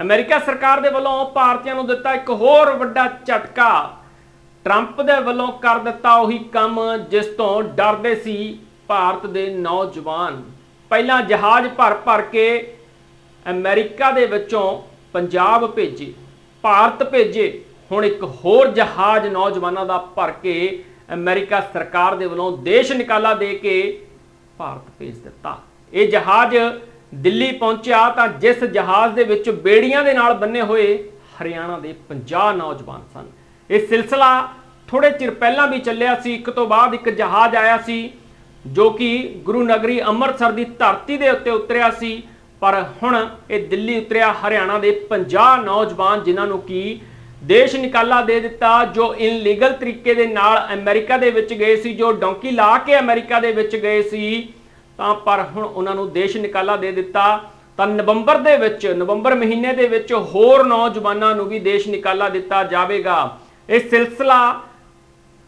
America ਸਰਕਾਰ ਦੇ ਵੱਲੋਂ ਭਾਰਤੀਆਂ ਨੂੰ ਦਿੱਤਾ ਇੱਕ ਹੋਰ ਵੱਡਾ ਝਟਕਾ। ਟਰੰਪ ਦੇ ਵੱਲੋਂ ਕਰ ਦਿੱਤਾ ਉਹੀ ਕੰਮ ਜਿਸ ਤੋਂ ਡਰਦੇ ਸੀ ਭਾਰਤ ਦੇ ਨੌਜਵਾਨ। ਪਹਿਲਾਂ ਜਹਾਜ਼ ਭਰ ਭਰ ਕੇ ਅਮਰੀਕਾ ਦੇ ਵਿੱਚੋਂ ਪੰਜਾਬ ਭੇਜੇ, ਭਾਰਤ ਭੇਜੇ, ਹੁਣ ਇੱਕ ਹੋਰ ਜਹਾਜ਼ ਨੌਜਵਾਨਾਂ ਦਾ ਭਰ ਕੇ ਅਮਰੀਕਾ ਸਰਕਾਰ ਦੇ ਵੱਲੋਂ ਦੇਸ਼ ਨਿਕਾਲਾ ਦੇ ਕੇ ਭਾਰਤ ਭੇਜ ਦਿੱਤਾ। ਇਹ ਜਹਾਜ਼ ਦਿੱਲੀ ਪਹੁੰਚਿਆ ਤਾਂ ਜਿਸ ਜਹਾਜ਼ ਦੇ ਵਿੱਚ ਬੇੜੀਆਂ ਦੇ ਨਾਲ ਬੰਨੇ ਹੋਏ ਹਰਿਆਣਾ ਦੇ 50 ਨੌਜਵਾਨ ਸਨ। ਇਹ ਸਿਲਸਿਲਾ ਥੋੜੇ ਚਿਰ ਪਹਿਲਾਂ ਵੀ ਚੱਲਿਆ ਸੀ। ਇੱਕ ਤੋਂ ਬਾਅਦ ਇੱਕ ਜਹਾਜ਼ ਆਇਆ ਸੀ, ਜੋ ਕਿ ਗੁਰੂ ਨਗਰੀ ਅੰਮ੍ਰਿਤਸਰ ਦੀ ਧਰਤੀ ਦੇ ਉੱਤੇ ਉਤਰਿਆ ਸੀ। ਪਰ ਹੁਣ ਇਹ ਦਿੱਲੀ ਉਤਰਿਆ ਹਰਿਆਣਾ ਦੇ 50 ਨੌਜਵਾਨ, ਜਿਨ੍ਹਾਂ ਨੂੰ ਕੀ ਦੇਸ਼ ਨਿਕਾਲਾ ਦੇ ਦਿੱਤਾ, ਜੋ ਇਨਲੀਗਲ ਤਰੀਕੇ ਦੇ ਨਾਲ ਅਮਰੀਕਾ ਦੇ ਵਿੱਚ ਗਏ ਸੀ, ਜੋ ਡੌਂਕੀ ਲਾ ਕੇ ਅਮਰੀਕਾ ਦੇ ਵਿੱਚ ਗਏ ਸੀ। ਤਾਂ ਪਰ ਹੁਣ ਉਹਨਾਂ ਨੂੰ ਦੇਸ਼ ਨਿਕਾਲਾ ਦੇ ਦਿੱਤਾ। ਤਾਂ ਨਵੰਬਰ ਦੇ ਵਿੱਚ, ਨਵੰਬਰ ਮਹੀਨੇ ਦੇ ਵਿੱਚ ਹੋਰ ਨੌਜਵਾਨਾਂ ਨੂੰ ਵੀ ਦੇਸ਼ ਨਿਕਾਲਾ ਦਿੱਤਾ ਜਾਵੇਗਾ। ਇਹ ਸਿਲਸਿਲਾ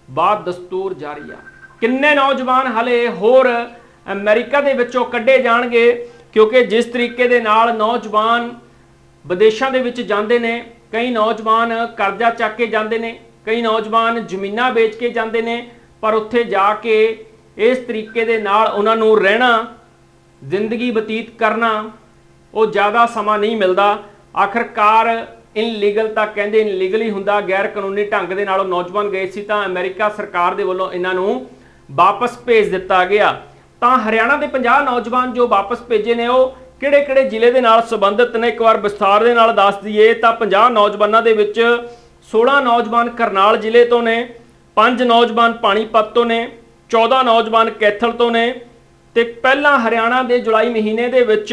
ਬਾਦ ਦਸਤੂਰ ਜਾਰੀ ਆ। ਕਿੰਨੇ ਨੌਜਵਾਨ ਹਲੇ ਹੋਰ ਅਮਰੀਕਾ ਦੇ ਵਿੱਚੋਂ ਕੱਢੇ ਜਾਣਗੇ, ਕਿਉਂਕਿ ਜਿਸ ਤਰੀਕੇ ਦੇ ਨਾਲ ਨੌਜਵਾਨ ਵਿਦੇਸ਼ਾਂ ਦੇ ਵਿੱਚ ਜਾਂਦੇ ਨੇ, ਕਈ ਨੌਜਵਾਨ ਕਰਜ਼ਾ ਚੱਕ ਕੇ ਜਾਂਦੇ ਨੇ, ਕਈ ਨੌਜਵਾਨ ਜ਼ਮੀਨਾਂ ਵੇਚ ਕੇ ਜਾਂਦੇ ਨੇ, ਪਰ ਉੱਥੇ ਜਾ ਕੇ ਇਸ ਤਰੀਕੇ ਦੇ ਨਾਲ ਉਹਨਾਂ ਨੂੰ ਰਹਿਣਾ, ਜ਼ਿੰਦਗੀ ਬਤੀਤ ਕਰਨਾ, ਉਹ ਜ਼ਿਆਦਾ ਸਮਾਂ ਨਹੀਂ ਮਿਲਦਾ। ਆਖਰਕਾਰ ਇਨਲੀਗਲ ਤਾਂ ਕਹਿੰਦੇ ਇਨਲੀਗਲ ਹੀ ਹੁੰਦਾ, ਗੈਰ ਕਾਨੂੰਨੀ ਢੰਗ ਦੇ ਨਾਲ ਉਹ ਨੌਜਵਾਨ ਗਏ ਸੀ ਤਾਂ ਅਮਰੀਕਾ ਸਰਕਾਰ ਦੇ ਵੱਲੋਂ ਇਹਨਾਂ ਨੂੰ ਵਾਪਸ ਭੇਜ ਦਿੱਤਾ ਗਿਆ। ਤਾਂ ਹਰਿਆਣਾ ਦੇ 50 ਨੌਜਵਾਨ ਜੋ ਵਾਪਸ ਭੇਜੇ ਨੇ, ਉਹ ਕਿਹੜੇ-ਕਿਹੜੇ ਜ਼ਿਲ੍ਹੇ ਦੇ ਨਾਲ ਸੰਬੰਧਿਤ ਨੇ? ਇੱਕ ਵਾਰ ਵਿਸਥਾਰ ਦੇ ਨਾਲ ਦੱਸ ਦਈਏ, ਤਾਂ 50 ਨੌਜਵਾਨਾਂ ਦੇ ਵਿੱਚ 16 ਨੌਜਵਾਨ ਕਰਨਾਲ ਜ਼ਿਲ੍ਹੇ ਤੋਂ ਨੇ 5 ਨੌਜਵਾਨ ਪਾਣੀਪਤ ਤੋਂ ਨੇ 14 ਨੌਜਵਾਨ ਕੈਥਲ ਤੋਂ ਨੇ ਤੇ ਪਹਿਲਾਂ ਹਰਿਆਣਾ ਦੇ ਜੁਲਾਈ ਮਹੀਨੇ ਦੇ ਵਿੱਚ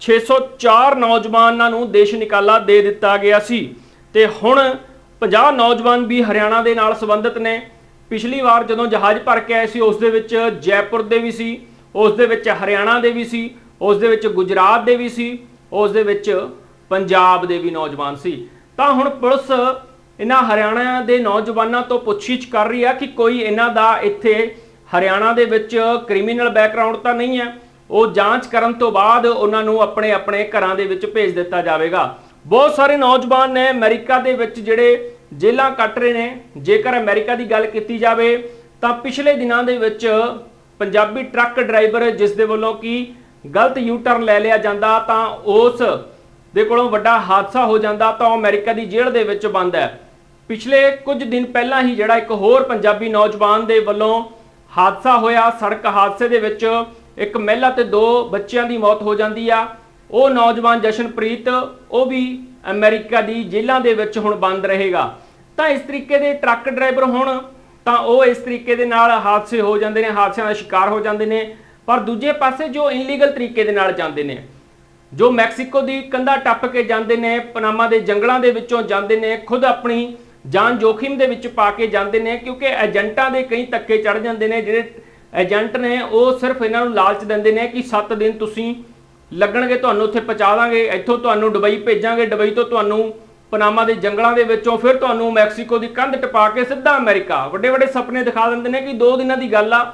604 ਨੌਜਵਾਨਾਂ ਨੂੰ ਦੇਸ਼ ਨਿਕਾਲਾ ਦੇ ਦਿੱਤਾ ਗਿਆ ਸੀ। ਤੇ ਹੁਣ 50 ਨੌਜਵਾਨ ਵੀ ਹਰਿਆਣਾ ਦੇ ਨਾਲ ਸੰਬੰਧਿਤ ਨੇ। ਪਿਛਲੀ ਵਾਰ ਜਦੋਂ ਜਹਾਜ਼ ਭਰ ਕੇ ਆਏ ਸੀ, ਉਸ ਦੇ ਵਿੱਚ ਜੈਪੁਰ ਦੇ ਵੀ ਸੀ, ਉਸ ਦੇ ਵਿੱਚ ਹਰਿਆਣਾ ਦੇ ਵੀ ਸੀ, ਉਸ ਦੇ ਵਿੱਚ ਗੁਜਰਾਤ ਦੇ ਵੀ ਸੀ, ਉਸ ਦੇ ਵਿੱਚ ਪੰਜਾਬ ਦੇ ਵੀ ਨੌਜਵਾਨ ਸੀ। ਤਾਂ ਹੁਣ ਪੁਲਿਸ ਇਹਨਾਂ ਹਰਿਆਣਾ ਦੇ ਨੌਜਵਾਨਾਂ ਤੋਂ ਪੁੱਛਿਛ ਕਰ ਰਹੀ ਆ ਕਿ ਕੋਈ ਇਹਨਾਂ ਦਾ ਇੱਥੇ ਹਰਿਆਣਾ ਦੇ ਵਿੱਚ ਕ੍ਰਿਮੀਨਲ ਬੈਕਗ੍ਰਾਉਂਡ ਤਾਂ ਨਹੀਂ ਹੈ। ਉਹ ਜਾਂਚ ਕਰਨ ਤੋਂ ਬਾਅਦ ਉਹਨਾਂ ਨੂੰ ਆਪਣੇ ਆਪਣੇ ਘਰਾਂ ਦੇ ਵਿੱਚ ਭੇਜ ਦਿੱਤਾ ਜਾਵੇਗਾ। ਬਹੁਤ ਸਾਰੇ ਨੌਜਵਾਨ ਨੇ ਅਮਰੀਕਾ ਦੇ ਵਿੱਚ ਜਿਹੜੇ ਜੇਲ੍ਹਾਂ ਕੱਟ ਰਹੇ ਨੇ। ਜੇਕਰ ਅਮਰੀਕਾ ਦੀ ਗੱਲ ਕੀਤੀ ਜਾਵੇ, ਤਾਂ ਪਿਛਲੇ ਦਿਨਾਂ ਦੇ ਵਿੱਚ ਪੰਜਾਬੀ ਟਰੱਕ ਡਰਾਈਵਰ ਜਿਸ ਦੇ ਵੱਲੋਂ ਕੀ ਗਲਤ ਯੂ ਟਰਨ ਲੈ ਲਿਆ ਜਾਂਦਾ, ਤਾਂ ਉਸ ਦੇ ਕੋਲੋਂ ਵੱਡਾ ਹਾਦਸਾ ਹੋ ਜਾਂਦਾ, ਤਾਂ ਉਹ ਅਮਰੀਕਾ ਦੀ ਜੇਲ੍ਹ ਦੇ ਵਿੱਚ ਬੰਦ ਹੈ। ਪਿਛਲੇ ਕੁਝ ਦਿਨ ਪਹਿਲਾਂ ਹੀ ਜਿਹੜਾ ਇੱਕ ਹੋਰ ਪੰਜਾਬੀ ਨੌਜਵਾਨ ਦੇ ਵੱਲੋਂ ਹਾਦਸਾ ਹੋਇਆ। ਸੜਕ ਹਾਦਸੇ ਦੇ ਵਿੱਚ ਇੱਕ ਮਹਿਲਾ ਤੇ ਦੋ ਬੱਚਿਆਂ ਦੀ ਮੌਤ ਹੋ ਜਾਂਦੀ ਆ। ਉਹ ਨੌਜਵਾਨ ਜਸ਼ਨਪ੍ਰੀਤ, ਉਹ ਵੀ ਅਮਰੀਕਾ ਦੀ ਜੇਲ੍ਹਾਂ ਦੇ ਵਿੱਚ ਹੁਣ ਬੰਦ ਰਹੇਗਾ। ਤਾਂ ਇਸ ਤਰੀਕੇ ਦੇ ਟਰੱਕ ਡਰਾਈਵਰ ਹੋਣ ਤਾਂ ਉਹ ਇਸ ਤਰੀਕੇ ਦੇ ਨਾਲ ਹਾਦਸੇ ਹੋ ਜਾਂਦੇ ਨੇ, ਹਾਦਸਿਆਂ ਦਾ ਸ਼ਿਕਾਰ ਹੋ ਜਾਂਦੇ ਨੇ। ਪਰ ਦੂਜੇ ਪਾਸੇ ਜੋ ਇਨਲੀਗਲ ਤਰੀਕੇ ਦੇ ਨਾਲ ਜਾਂਦੇ ਨੇ, ਜੋ ਮੈਕਸੀਕੋ ਦੀ ਕੰਧਾ ਟੱਪ ਕੇ ਜਾਂਦੇ ਨੇ, ਪਨਾਮਾ ਦੇ ਜੰਗਲਾਂ ਦੇ ਵਿੱਚੋਂ ਜਾਂਦੇ ਨੇ, ਖੁਦ ਆਪਣੀ ਜਾਨ ਜੋਖਿਮ ਦੇ ਵਿੱਚ ਪਾ ਕੇ ਜਾਂਦੇ ਨੇ, ਕਿਉਂਕਿ ਏਜੰਟਾਂ ਦੇ ਕਈ ਧੱਕੇ ਚੜ ਜਾਂਦੇ ਨੇ, ਜਿਹੜੇ ਏਜੰਟ ਨੇ, ਉਹ ਸਿਰਫ ਇਹਨਾਂ ਨੂੰ ਲਾਲਚ ਦਿੰਦੇ ਨੇ ਕਿ 7 ਦਿਨ ਤੁਸੀਂ ਲੱਗਣਗੇ, ਤੁਹਾਨੂੰ ਉੱਥੇ ਪਹੁੰਚਾ ਦਾਂਗੇ, ਇੱਥੋਂ ਤੁਹਾਨੂੰ ਦੁਬਈ ਭੇਜਾਂਗੇ, ਦੁਬਈ ਤੋਂ ਤੁਹਾਨੂੰ ਪਨਾਮਾ ਦੇ ਜੰਗਲਾਂ ਦੇ ਵਿੱਚੋਂ, ਫਿਰ ਤੁਹਾਨੂੰ ਮੈਕਸੀਕੋ ਦੀ ਕੰਧ ਟਪਾ ਕੇ ਸਿੱਧਾ ਅਮਰੀਕਾ। ਵੱਡੇ ਵੱਡੇ ਸੁਪਨੇ ਦਿਖਾ ਦਿੰਦੇ ਨੇ ਕਿ 2 ਦਿਨਾਂ ਦੀ ਗੱਲ ਆ,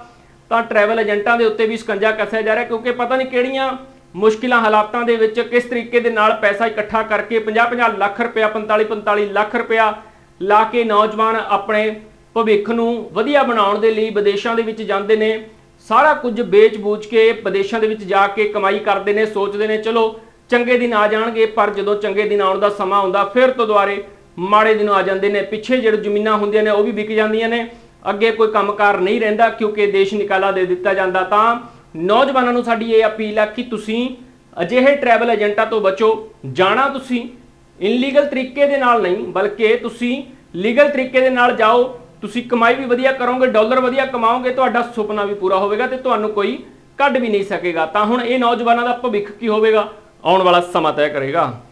ਤਾਂ ਟਰੈਵਲ ਏਜੰਟਾਂ ਦੇ ਉੱਤੇ ਵੀ ਸਕੰਜਾ ਕੱਸਿਆ ਜਾ ਰਿਹਾ, ਕਿਉਂਕਿ ਪਤਾ ਨਹੀਂ ਕਿਹੜੀਆਂ ਮੁਸ਼ਕਿਲਾਂ, ਹਾਲਾਤਾਂ ਦੇ ਵਿੱਚ ਕਿਸ ਤਰੀਕੇ ਦੇ ਨਾਲ ਪੈਸਾ ਇਕੱਠਾ ਕਰਕੇ 50-50 ਲੱਖ ਰੁਪਇਆ 45-45 ਲੱਖ ਰੁਪਇਆ ਲਾ ਕੇ ਨੌਜਵਾਨ ਆਪਣੇ ਭਵਿੱਖ ਨੂੰ ਵਧੀਆ ਬਣਾਉਣ ਦੇ ਲਈ ਵਿਦੇਸ਼ਾਂ ਦੇ ਵਿੱਚ ਜਾਂਦੇ ਨੇ। ਸਾਰਾ ਕੁਝ ਵੇਚ ਬੂਚ ਕੇ ਵਿਦੇਸ਼ਾਂ ਦੇ ਵਿੱਚ ਜਾ ਕੇ ਕਮਾਈ ਕਰਦੇ ਨੇ, ਸੋਚਦੇ ਨੇ, ਚਲੋ ਚੰਗੇ ਦਿਨ ਆ ਜਾਣਗੇ, ਪਰ ਜਦੋਂ ਚੰਗੇ ਦਿਨ ਆਉਣ ਦਾ ਸਮਾਂ ਆਉਂਦਾ ਫਿਰ ਤੋਂ ਦੁਬਾਰੇ ਮਾੜੇ ਦਿਨ ਆ ਜਾਂਦੇ ਨੇ। ਪਿੱਛੇ ਜਿਹੜੇ ਜ਼ਮੀਨਾਂ ਹੁੰਦੀਆਂ ਨੇ, ਉਹ ਵੀ ਵਿਕ ਜਾਂਦੀਆਂ ਨੇ। ਅੱਗੇ ਕੋਈ ਕੰਮਕਾਰ ਨਹੀਂ ਰਹਿੰਦਾ, ਕਿਉਂਕਿ ਦੇਸ਼ ਨਿਕਾਲਾ ਦੇ ਦਿੱਤਾ ਜਾਂਦਾ। ਤਾਂ ਨੌਜਵਾਨਾਂ ਨੂੰ ਸਾਡੀ ਇਹ ਅਪੀਲ ਆ ਕਿ ਤੁਸੀਂ ਅਜਿਹੇ ਟਰੈਵਲ ਏਜੰਟਾਂ ਤੋਂ ਬਚੋ। ਜਾਣਾ ਤੁਸੀਂ ਇਨਲੀਗਲ ਤਰੀਕੇ ਦੇ ਨਾਲ ਨਹੀਂ, ਬਲਕਿ ਤੁਸੀਂ ਲੀਗਲ ਤਰੀਕੇ ਦੇ ਨਾਲ ਜਾਓ, ਤੁਸੀਂ ਕਮਾਈ ਵੀ ਵਧੀਆ ਕਰੋਗੇ ਡਾਲਰ ਵਧੀਆ ਕਮਾਓਗੇ, ਤੁਹਾਡਾ ਸੁਪਨਾ ਵੀ ਪੂਰਾ ਹੋਵੇਗਾ ਤੇ ਤੁਹਾਨੂੰ ਕੋਈ ਕੱਢ ਵੀ ਨਹੀਂ ਸਕੇਗਾ। ਤਾਂ ਹੁਣ ਇਹ ਨੌਜਵਾਨਾਂ ਦਾ ਭਵਿੱਖ ਕੀ ਹੋਵੇਗਾ? ਆਉਣ ਵਾਲਾ ਸਮਾਂ ਤੈਅ ਕਰੇਗਾ।